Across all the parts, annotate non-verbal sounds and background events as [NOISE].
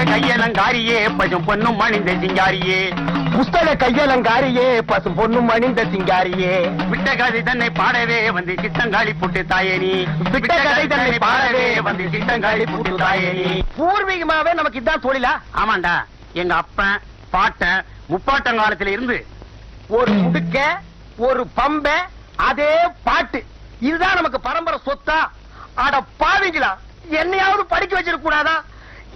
புஸ்தக கையலங்காரியே பசும் பொண்ணும் மணிந்த சிங்காரியே. புஸ்தக கையலங்காரியே பசும் பொண்ணும் அணிந்த சிங்காரியே. விட்ட கதை தன்னை பாடவே வந்து சித்தங்காளி புட்டு தாயேனி. விட்ட கதை தன்னை பாடவே வந்து சித்தங்காளி புட்டு தாயேனி. பூர்வீகமாவே நமக்கு இதான் தொழிலா? ஆமாண்டா. எங்க அப்பன் பாட்டன் முப்பாட்டங்காலத்துல இருந்து ஒரு முடுக்க ஒரு பம்ப அதே பாட்டு. இதுதான் நமக்கு பரம்பரை சொத்தா. அட பாவிங்களா என்னையாவது படிக்க வச்சிருக்க கூடாதா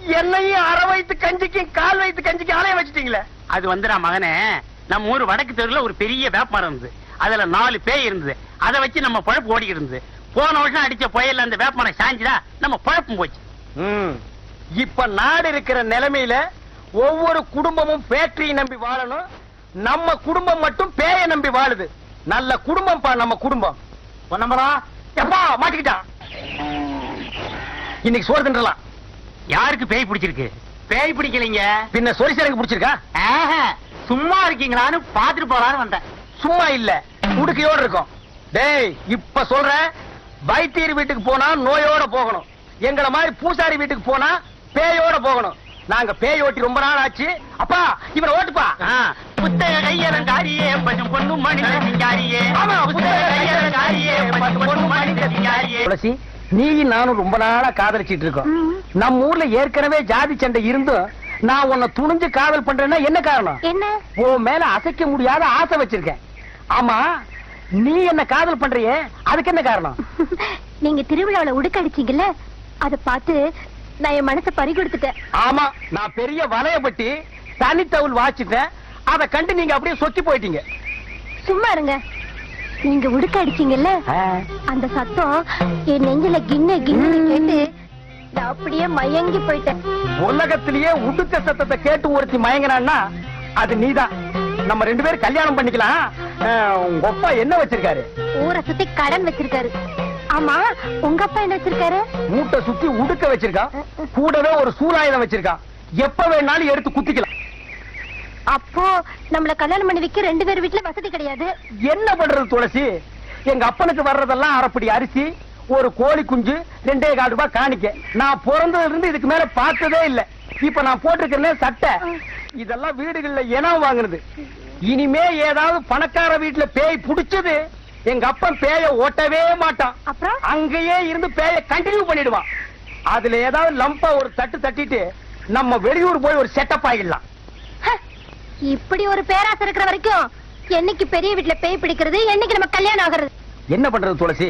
என்னையும் அரை வயித்து கஞ்சிக்கும் கால் வயித்து கஞ்சிக்கும் ஆலயம் வச்சிட்டீங்களே? அது வந்துடா மகனே. நம்ம ஊர் வடக்கு தெருல ஒரு பெரிய வேப்பமரம் இருந்தது. அதுல நாலு பேய் இருந்தது. அதை வச்சு நம்ம பழப்பு ஓடிக்கிட்டு இருந்தது. போன வருஷம் அடிச்ச புயல்ல அந்த வேப்பமரம் சாஞ்சுதா? நம்ம பழப்பும் போச்சு. ம். இப்ப நாடு இருக்கிற நிலைமையில ஒவ்வொரு குடும்பமும் பேட்டரியை நம்பி வாழணும். நம்ம குடும்பம் மட்டும் பேய நம்பி வாழுது. நல்ல குடும்பம் பா நம்ம குடும்பம். பொன்னம்பரா எப்பா மாட்டிக்கிட்டான் இன்னைக்கு சோறு தின்றலாம். யாருக்கு பேய் பிடிச்சிருக்கு? பேய் பிடிக்கலைங்க. பின்ன சொரிசரங்க பிடிச்சிருக்கா? ஆஹா, சும்மா இருக்கீங்களான்னு பாத்துட்டு போலான்னு வந்தேன். சும்மா இல்ல உடுக்கையோட இருக்கும். டேய் இப்ப சொல்றேன் வைத்தியர் வீட்டுக்கு போனா நோயோட போகணும். எங்கள மாதிரி பூசாரி வீட்டுக்கு போனா பேயோட போகணும். நாங்க பேய் ஓட்டி ரொம்ப நாள் ஆச்சு. அப்பா இவனை ஓட்டுப்பா. புத்தக கையலங்காரியே பசும் பொண்ணும் மனித சிங்காரியே. ஆமா, புத்தக கையலங்காரியே பசும் பொண்ணும் மனித சிங்காரியே. துளசி நீ நானும் ரொம்ப நாளா காதலிச்சிட்டு இருக்கோம். நம்ம ஊர்ல ஏற்கனவே ஜாதி சண்டை இருந்தும் நான் உன்னை துணிஞ்சு காதல் பண்றேன்னா என்ன காரணம்? என்ன? உன் மேல அசைக்க முடியாத ஆசை வச்சிருக்கேன். ஆமா நீ என்ன காதல் பண்றியே? அதுக்கு என்ன காரணம்? [LAUGHS] நீங்க திருவிழாவுல உடுக்கடிச்சீங்கல்ல அத பார்த்து நான் என் மனசை பறி கொடுத்துட்டேன். ஆமா நான் பெரிய வலையப்பட்டி தனித்தவுள் வாச்சிட்டேன் அத கண்டு நீங்க அப்படியே சொக்கி போயிட்டீங்க. சும்மா இருங்க. நீங்க உடுக்க அடிச்சீங்கல்ல? அந்த சத்தம் என் நெஞ்சில கிண்ண கிண்ணு கேட்டு நான் அப்படியே மயங்கி போயிட்டேன். உலகத்திலேயே உடுக்க சத்தத்தை கேட்டு ஒருத்தி மயங்கினான்னா அது நீதான். நம்ம ரெண்டு பேரும் கல்யாணம் பண்ணிக்கலாம். உங்க அப்பா என்ன வச்சிருக்காரு? ஊரை சுத்தி கடன் வச்சிருக்காரு. ஆமா உங்க அப்பா என்ன வச்சிருக்காரு? மூட்டை சுத்தி உடுக்க வச்சிருக்கான். கூடவே ஒரு சூலாயுதம் வச்சிருக்கான். எப்ப வேணாலும் எடுத்து குத்திக்கலாம். அப்போ நம்மள கல்யாணம் பண்ணி வைக்க ரெண்டு பேர் வீட்டுல வசதி கிடையாது. என்ன பண்றது துளசி? எங்க அப்பனுக்கு வர்றதெல்லாம் அரைப்படி அரிசி ஒரு கோழி குஞ்சு ரெண்டே கால் ரூபாய் காணிக்க. நான் பிறந்ததுல இருந்து இதுக்கு மேல பார்த்ததே இல்ல. இப்ப நான் போட்டிருக்கிறேன் சட்டை. இதெல்லாம் வீடுகள்ல இனம் வாங்குனது. இனிமே ஏதாவது பணக்கார வீட்டுல பேய் புடிச்சது எங்க அப்பன் பேய ஓட்டவே மாட்டான். அப்புறம்? அங்கேயே இருந்து பேய கண்டினியூ பண்ணிடுவான். அதுல ஏதாவது லம்பா ஒரு தட்டு தட்டிட்டு நம்ம வெளியூர் போய் ஒரு செட்டப் ஆகிடலாம் இப்படி ஒரு பேராசை இருக்கிற வரைக்கும் என்னைக்கு பெரிய வீட்டுல பேய் பிடிக்கிறது என்னைக்கு நம்ம கல்யாணம் ஆகுறது? என்ன பண்றது துளசி?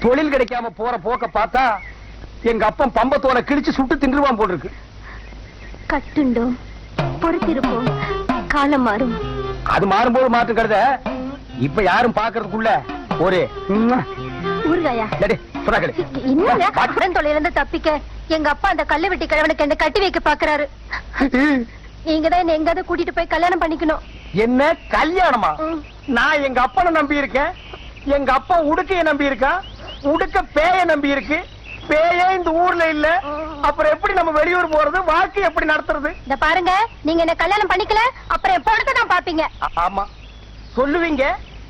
தொழில் கிடைக்காம போற போக்க பார்த்தா எங்க அப்பன் பம்பத்தோட கிழிச்சு சுட்டு தின்றுவான் போல் இருக்கு கட்டுண்டோம் பொறுத்திருப்போம் காலம் மாறும். அது மாறும்போது மாற்றம் கருத இப்ப யாரும் பாக்குறதுக்குள்ள ஒரு. ஊர்காயா. இன்னும் இருந்து தப்பிக்க எங்க அப்பா அந்த கல்லு வெட்டி கிழவனுக்கு என்ன கட்டி வைக்க பாக்குறாரு நீங்க தான் என்ன எங்காவது கூட்டிட்டு போய் கல்யாணம் பண்ணிக்கணும். என்ன? கல்யாணமா. நான் எங்க அப்பனை நம்பி இருக்கேன். எங்க அப்பா உடுக்கைய நம்பி இருக்கான் உடுக்க பேய நம்பி இருக்கு. பேயே இந்த ஊர்ல இல்ல. அப்புறம் எப்படி நம்ம வெளியூர் போறது? வாழ்க்கை எப்படி நடத்துறது? இந்த பாருங்க நீங்க என்ன கல்யாணம் பண்ணிக்கல அப்புறம் எப்பொழுது தான் பாப்பீங்க ஆமா. சொல்லுவீங்க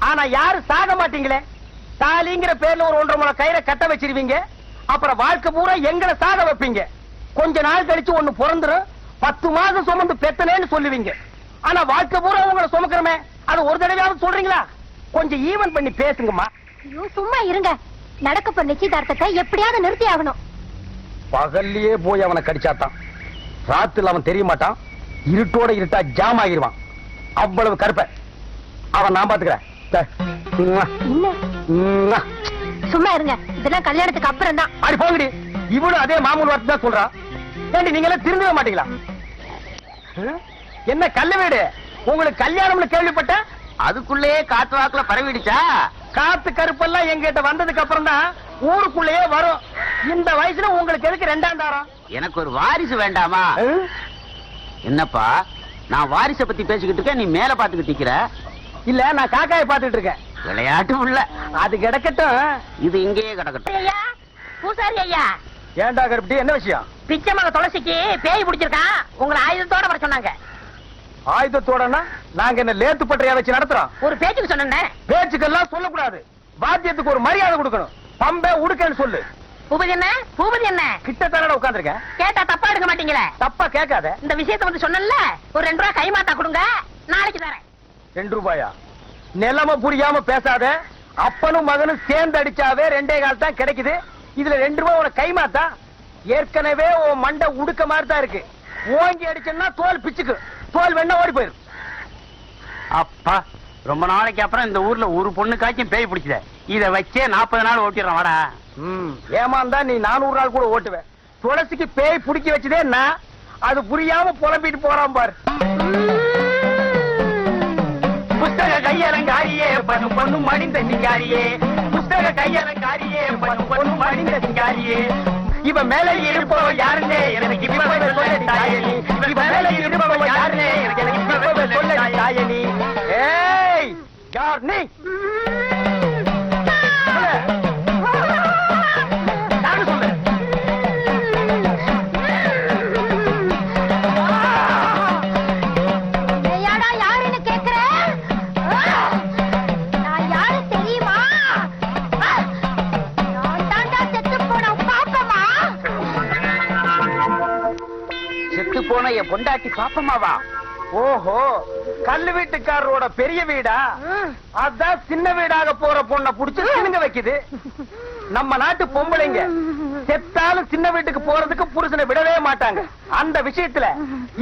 ஆனா யாரும் சாக மாட்டீங்களே? தாலிங்கிற பேர்ல ஒரு ஒன்றரை முளை கயிறை கட்ட வச்சிருவீங்க. அப்புறம் வாழ்க்கை பூரா எங்களை சாக வைப்பீங்க. கொஞ்ச நாள் கழிச்சு ஒண்ணு பிறந்துரும். பத்து மாசம் சுமந்து பெத்தனேன்னு சொல்லுவீங்க. ஆனா வாழ்க்கை பூரா உங்களை சுமக்கிறமே. அது ஒரு தடவையாவது சொல்றீங்களா? கொஞ்சம் ஈவன் பண்ணி பேசுங்கம்மா. ஐயோ சும்மா இருங்க. நடக்க போற நிச்சயதார்த்தத்தை எப்படியாவது நிறுத்தி ஆகணும். பகல்லையே போய் அவனை கடிச்சாத்தான். ராத்துல அவன் தெரிய மாட்டான். இருட்டோட இருட்டா ஜாம் ஆகிருவான். அவ்வளவு கருப்ப. அவன் நான் பாத்துக்கிறேன். சும்மா இருங்க. இதெல்லாம் கல்யாணத்துக்கு அப்புறம் தான் அடி போங்கடி. இவனும் அதே மாமூல் வார்த்தை தான் சொல்றான் ஏண்டி நீங்க எல்லாம் திருந்தவே மாட்டீங்களா? ஹம்? என்ன கல்ல வீடு? உங்களுக்கு கல்யாணம்னு கேள்விப்பட்டேன் அதுக்குள்ளேயே காத்து வாக்குல பரவிடுச்சா? காத்து கருப்பெல்லாம் எங்கிட்ட வந்ததுக்கு அப்புறம் தான் ஊருக்குள்ளேயே வரும். இந்த வயசுல உங்களுக்கு எதுக்கு ரெண்டாம் தாரம்? எனக்கு ஒரு வாரிசு வேண்டாமா? என்னப்பா நான் வாரிசை பத்தி பேசிக்கிட்டு இருக்கேன் நீ மேல பாத்துக்கிட்டு நிக்கிற? இல்ல நான் காக்காயை பாத்துட்டு இருக்கேன். விளையாட்டு உள்ள அது கிடக்கட்டும். இது இங்கேயே கிடக்கட்டும். ஐயா பூசாரி ஐயா. ஏன்டா கருப்பட்டி? என்ன விஷயம்? பிச்சை மக துளசிக்கு பேய் பிடிச்சிருக்கான் உங்களை ஆயுதத்தோட வர சொன்னாங்க. ஆயுதத்தோடனா நாங்க என்ன லேத்து பட்டறையா வச்சு நடத்துறோம்? ஒரு பேச்சுக்கு சொன்னேன் பேச்சுக்கெல்லாம் சொல்லக்கூடாது. வாத்தியத்துக்கு ஒரு மரியாதை கொடுக்கணும். பம்பே உடுக்கன்னு சொல்லு. பூபதி என்ன? பூபதி என்ன? கிட்ட உட்காந்துருக்கேன் கேட்டா தப்பா எடுக்க மாட்டீங்களே? தப்பா கேட்காத. இந்த விஷயத்தை வந்து சொன்னல ஒரு ரெண்டு ரூபாய் கைமாத்தா கொடுங்க நாளைக்கு தரேன். ரெண்டு ரூபாயா? நிலைமை புரியாம பேசாத. அப்பனும் மகனும் சேர்ந்து அடிச்சாவே ரெண்டே கால் தான் கிடைக்குது. இதுல ரெண்டு ரூபாய் உனக்கு கைமாத்தா? ஏற்கனவே உன் மண்டை உடுக்க மாதிரி தான் இருக்கு. ஓங்கி அடிச்சேன்னா தோல் பிச்சுக்கு. தோல் வேணா ஓடி போயிரு. அப்பா ரொம்ப நாளைக்கு அப்புறம் இந்த ஊர்ல ஒரு பொண்ணுக்காச்சும் பேய் பிடிச்சத. இத வச்சே நாற்பது நாள் ஓட்டிடுறோம் வாடா. ம் ஏமாந்தா நீ நானூறு நாள் கூட ஓட்டுவேன். துளசிக்கு பேய் பிடிக்க வச்சதே நான் அது புரியாம புலம்பிட்டு போறான் பாரு. புஸ்தக கையலங்காரியே பண்ணு பொண்ணு மடிந்த சிங்காரியே புஸ்தக கையலங்காரியே பண்ணு பொண்ணு மடிந்த சிங்காரியே இவ மேல இருப்பவ யாருன்னே எனக்கு இப்பவே சொல்ல தாயனி இவ மேல இருப்பவ யாருன்னே எனக்கு இப்பவே சொல்ல தாயனி ஏய் யார் நீ? பாப்பமாவா? ஓஹோ கல்லு வீட்டுக்காரரோட பெரிய வீடா? அதான் சின்ன வீடாக போற பொண்ண புடிச்சு சினுங்க வைக்குது. நம்ம நாட்டு பொம்பளைங்க செத்தாலும் சின்ன வீட்டுக்கு போறதுக்கு புருஷனை விடவே மாட்டாங்க. அந்த விஷயத்துல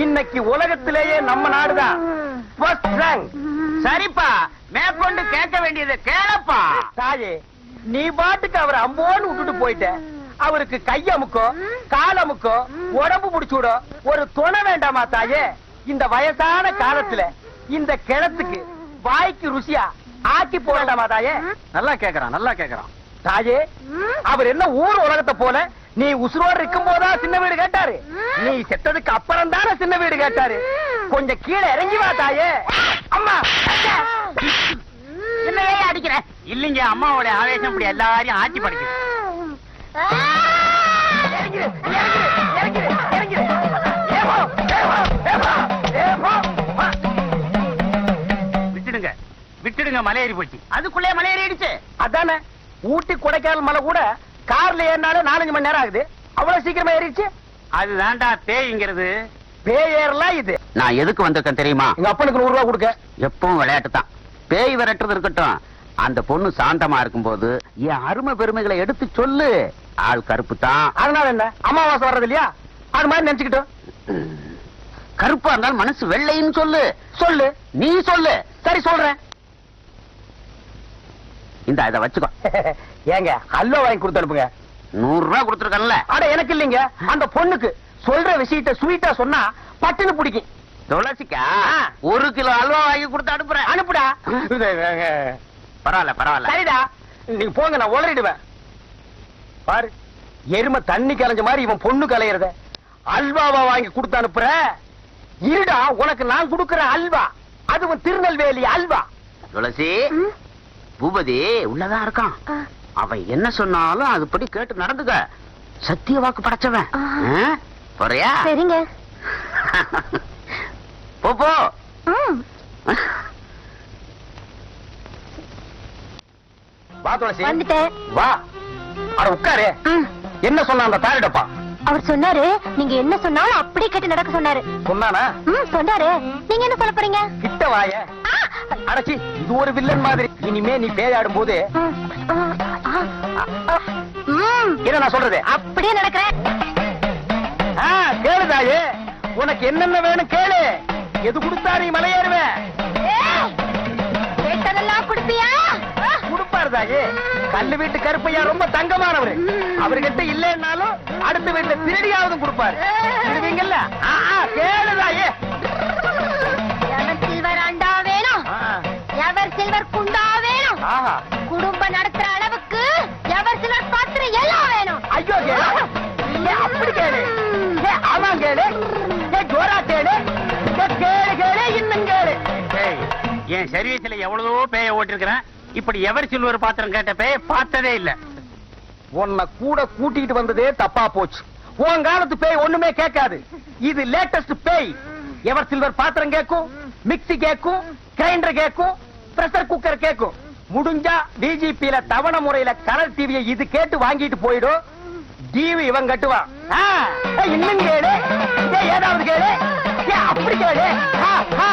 இன்னைக்கு உலகத்திலேயே நம்ம நாடுதான். சரிப்பா மேற்கொண்டு கேட்க வேண்டியதை கேளப்பா. தாயே நீ பாட்டுக்கு அவரை அம்போன்னு விட்டுட்டு போயிட்ட. அவருக்கு கையமுக்கோ காலமுக்கோ உடம்பு புடிச்சுடோ ஒரு துணை வேண்டாமா தாயே? இந்த வயசான காலத்துல இந்த கிணத்துக்கு வாய்க்கு ருசியா ஆக்கி போடாமா தாயே? நல்லா கேக்குறான் நல்லா கேக்குறான். தாயே அவர் என்ன ஊர் உலகத்தை போல நீ உசுரோடு இருக்கும் போதா சின்ன வீடு கேட்டாரு? நீ செத்ததுக்கு அப்புறம் தானே சின்ன வீடு கேட்டாரு? கொஞ்சம் கீழே இறங்கி வா தாயே. அம்மா என்ன ஏன் அடிக்கிற. இல்லைங்க அம்மாவோட ஆவேசம் இப்படி எல்லாரையும் ஆட்சி படிக்குது. மலையேறி போச்சு. அதுக்குள்ளே மலையேறிடுச்சு அதானே? ஊட்டி கொடைக்கானல் மலை கூட கார்ல ஏறினாலும் நாலஞ்சு மணி நேரம் ஆகுது. அவ்வளவு சீக்கிரமா ஏறிடுச்சு. அதுதான்டா பேய்ங்கிறது. பேய் ஏறலாம் இது? நான் எதுக்கு வந்திருக்கேன் தெரியுமா? எங்க அப்பனுக்கு நூறு ரூபாய் கொடுக்க. எப்பவும் விளையாட்டு தான் பேய் விரட்டுறது இருக்கட்டும். அந்த பொண்ணு சாந்தமா இருக்கும்போது என் அருமை பெருமைகளை எடுத்து சொல்லு. ஆள் கருப்பு தான் அதனால என்ன? அமாவாசை வர்றது இல்லையா? அது மாதிரி நினைச்சுக்கிட்டோம் கருப்பா இருந்தாலும் மனசு வெள்ளைன்னு சொல்லு. சொல்லு. நீ சொல்லு. சரி சொல்றேன். இந்த இதை வச்சுக்கோ. [LAUGHS] ஏங்க அல்வா வாங்கி கொடுத்து அனுப்புங்க. நூறு ரூபாய் கொடுத்துருக்கல அட எனக்கு இல்லைங்க. அந்த பொண்ணுக்கு சொல்ற விஷயத்த ஸ்வீட்டா சொன்னா பட்டுன்னு பிடிக்கும். துளசிக்கா ஒரு கிலோ அல்வா வாங்கி கொடுத்து அனுப்புறேன். அனுப்புடா. பரவாயில்ல பரவாயில்ல. சரிடா. நீங்க போங்க நான் உளறிடுவேன். பாரு எருமை தண்ணி கலைஞ்ச மாதிரி இவன் பொண்ணு கலையறத. அல்வாவா வாங்கி கொடுத்து அனுப்புற? இருடா உனக்கு நான் கொடுக்கிற அல்வா. அதுவும் திருநெல்வேலி அல்வா. துளசி பூபதி உள்ளதான் இருக்கான். அவன் என்ன சொன்னாலும் அதுபடி கேட்டு நடந்துக்க. சத்திய வாக்கு படைச்சவன்? போறியா? சரிங்க. [LAUGHS] போ போ. ம். வா துளசி. வந்துட்டேன். வா. அட உட்காரு. ம். என்ன சொன்ன அந்த தாரிடப்பா? அவர் சொன்னாரு நீங்க என்ன சொன்னாலும் அப்படியே கேட்டு நடக்க சொன்னாரு. சொன்னானா? சொன்னாரு. நீங்க என்ன சொல்ல போறீங்க? கிட்ட வாய! அடச்சி இது ஒரு வில்லன் மாதிரி. இனிமே நீ பேயாடும் போது என்ன நான் சொல்றது? அப்படியே நடக்கிறேன் ஆ, கேளு தாயே. உனக்கு என்னென்ன வேணும் கேளு. எது கொடுத்தா நீ மலையேறுவே. ஏய், கேட்டதெல்லாம் கொடுப்பியா? ஆ! கொடுப்பாரு தாயே. கல்லு வீட்டு கருப்பையா ரொம்ப தங்கமானவர். அவர்கிட்ட இல்லைன்னாலும் அடுத்த வீட்டுல திருடியாவது கொடுப்பாரு. கேளு தாயே. குடும்பம் நடத்துற அளவுக்கு எவர் சில்வர் பாத்திரம் எல்லாம் வேணும். ஐயோ கேளு அப்படி கேளு. ஆமா கேளு. ஜோரா கேளு. கேளு கேளு இன்னும் கேளு. என் சர்வீஸ்ல எவ்வளவோ பேய ஓட்டிருக்கிறேன். இப்படி எவர் சில்வர் பாத்திரம் கேட்ட பேய பார்த்ததே இல்ல. உன்னை கூட கூட்டிட்டு வந்ததே தப்பா போச்சு. உன் காலத்து பேய் ஒண்ணுமே கேட்காது. இது லேட்டஸ்ட் பேய். எவர் சில்வர் பாத்திரம் கேட்கும்? மிக்ஸி கேட்கும்? கிரைண்டர் கேட்கும்? பிரஷர் குக்கர் கேட்கும்? முடிஞ்சா டிஜிபில தவணை முறையில கலர் டிவியை இது கேட்டு வாங்கிட்டு போயிடும் டிவி இவன் கட்டுவான். இன்னும் ஏய், ஏதாவது ஏய், அப்படி ஆ.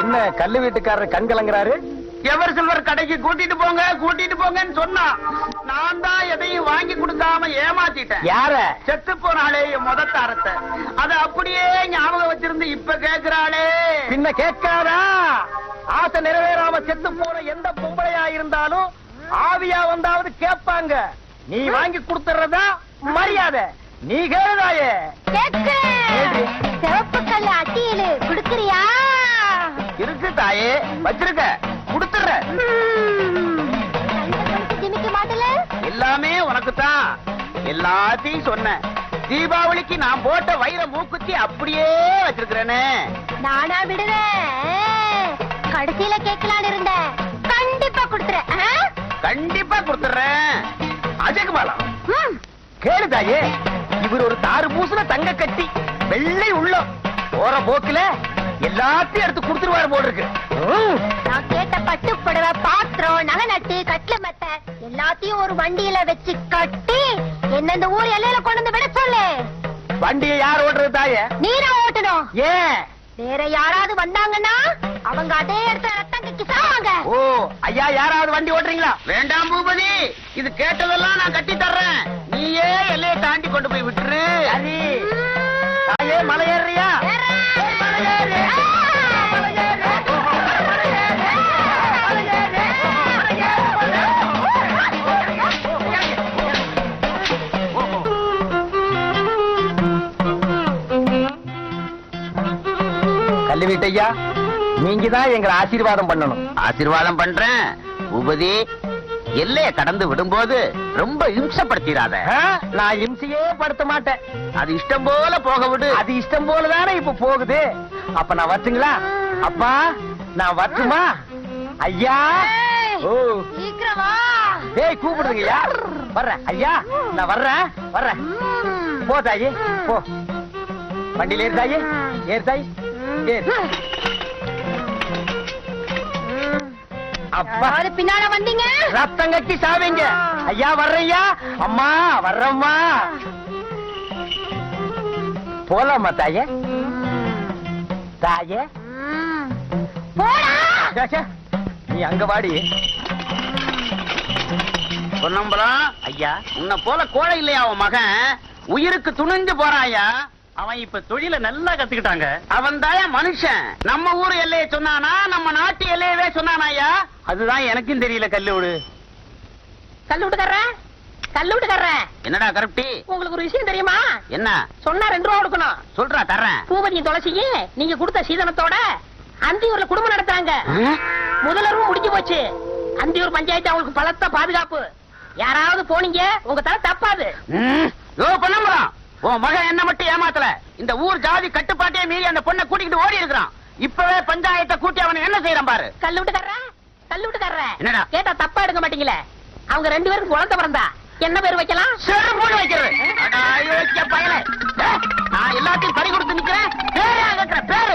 என்ன கல்லு வீட்டுக்காரர் கண் கலங்குறாரு? எவர் சில்வர் கடைக்கு கூட்டிட்டு போங்க கூட்டிட்டு போங்கன்னு சொன்னா நான் தான் எதையும் வாங்கி கொடுக்காம ஏமாத்திட்டேன். யார? செத்து போனாலே என் முத தாரத்தை. அத அப்படியே ஞாபகம் வச்சிருந்து இப்ப கேக்குறாளே. பின்ன கேட்காதா? ஆசை நிறைவேறாம செத்து போன எந்த பொம்பளையா இருந்தாலும் ஆவியா வந்தாவது கேட்பாங்க. நீ வாங்கி கொடுத்துறதா மரியாதை. நீ கேளுதாயே. சிவப்பு கல்லு அட்டியலு குடுக்கறியா? இருக்கு தாயே. வச்சிருக்க. கொடுத்துற ஜிமிக்க மாட்டல எல்லாமே உனக்கு தான் எல்லாத்தையும் சொன்னேன். தீபாவளிக்கு நான் போட்ட வைர மூக்குத்தி அப்படியே வச்சிருக்கிறேனே. நானா விடுவேன். கடைசியில கேட்கலான்னு இருந்தேன். கண்டிப்பா கொடுத்துறேன்? கண்டிப்பா கொடுத்துறேன். அதுக்கு மேலம் ம். கேளு தாயே இவர் ஒரு தாறு பூசுன தங்க கட்டி வெள்ளை உள்ளம். போற போக்குல எல்லாத்தையும் எடுத்து கொடுத்துருவாரு போல இருக்கு. நான் கேட்ட பட்டு புடவை பாத்திரம் நகை நட்டு கட்டில மெத்த எல்லாத்தையும் ஒரு வண்டியில வச்சு கட்டி என்ன இந்த ஊர் எல்லையில கொண்டு வந்து விட சொல்லு. வண்டியை யார் ஓட்டுறது தாயே? நீரா ஓட்டணும். ஏன்? வேற யாராவது வந்தாங்கன்னா அவங்க அதே இடத்துல ரத்தம் கக்கி சாவாங்க. ஓ ஐயா யாராவது வண்டி ஓட்டுறீங்களா? வேண்டாம் பூபதி. இது கேட்டதெல்லாம் நான் கட்டி வீட்டையா நீங்க தான் எங்களை ஆசீர்வாதம் பண்ணணும். ஆசீர்வாதம் பண்றேன். பூபதி எல்லைய கடந்து விடும்போது ரொம்ப இம்சப்படுத்திடாத. நான் இம்சையே படுத்த மாட்டேன். அது இஷ்டம் போல போக விடு. அது இஷ்டம் போலதானே இப்ப போகுது. அப்ப நான் வரட்டுங்களா? அப்பா நான் வரட்டுமா? ஐயா. ஏய், ஓ. சீக்கிரம். வா டேய் கூப்பிடுங்க ஐயா வர்றேன். ஐயா நான் வர்றேன். வர்றேன். போ தாயி. போ. வண்டியில ஏறு தாயி. ஏறு தாயி. யாராவது பின்னால வந்தீங்க? ரத்தம் கட்டி சாவீங்க. ஐயா வர்றையா அம்மா வர்றம்மா. போலாமா தாயே? தாயே. நீ அங்க வாடி. பொன்னம்பலம். ஐயா உன்னை போல கோழை இல்லையா அவன் மகன்? உயிருக்கு துணிஞ்சு போறான் ஐயா அவன் இப்ப தொழில நல்லா கத்துக்கிட்டாங்க. அவன் தாயா மனுஷன். நம்ம ஊர் எல்லையை சொன்னானா நம்ம நாட்டு எல்லையவே சொன்னானா ஐயா? அதுதான் எனக்கும் தெரியல கல்லூடு. கல்லு விட்டுக்கற கல்லு விட்டுக்கற என்னடா கருப்டி? உங்களுக்கு ஒரு விஷயம் தெரியுமா? என்ன? சொன்னா ரெண்டு ரூபா கொடுக்கணும். சொல்றா தர்றேன். பூபதியும் துளசியும் நீங்க கொடுத்த சீதனத்தோட அந்தியூர்ல குடும்பம் நடத்தாங்க முதலரும் முடிஞ்சு போச்சு. அந்தியூர் பஞ்சாயத்து அவங்களுக்கு பலத்த பாதுகாப்பு. யாராவது போனீங்க உங்க தலை தப்பாது. யோ பொன்னம்பலம். உன் மகன் என்ன மட்டும் ஏமாத்தல? இந்த ஊர் ஜாதி கட்டுப்பாட்டே மீறி அந்த பொண்ணை கூட்டிக்கிட்டு ஓடி இருக்கிறான். இப்பவே பஞ்சாயத்தை கூட்டி அவனை என்ன செய்யறான் பாரு. கல்லு விட்டுக்கற? கல்லு விட்டுக்கற? என்னடா? கேட்டா தப்பா எடுக்க மாட்டீங்களே? அவங்க ரெண்டு பேரும் குழந்தை பிறந்தா? என்ன பேர் வைக்கலாம்? செரு போட்டு வைக்கிறது. நான் எல்லாத்தையும் பறி கொடுத்து நிக்கிறேன். பேரா கேட்கிற பேர்.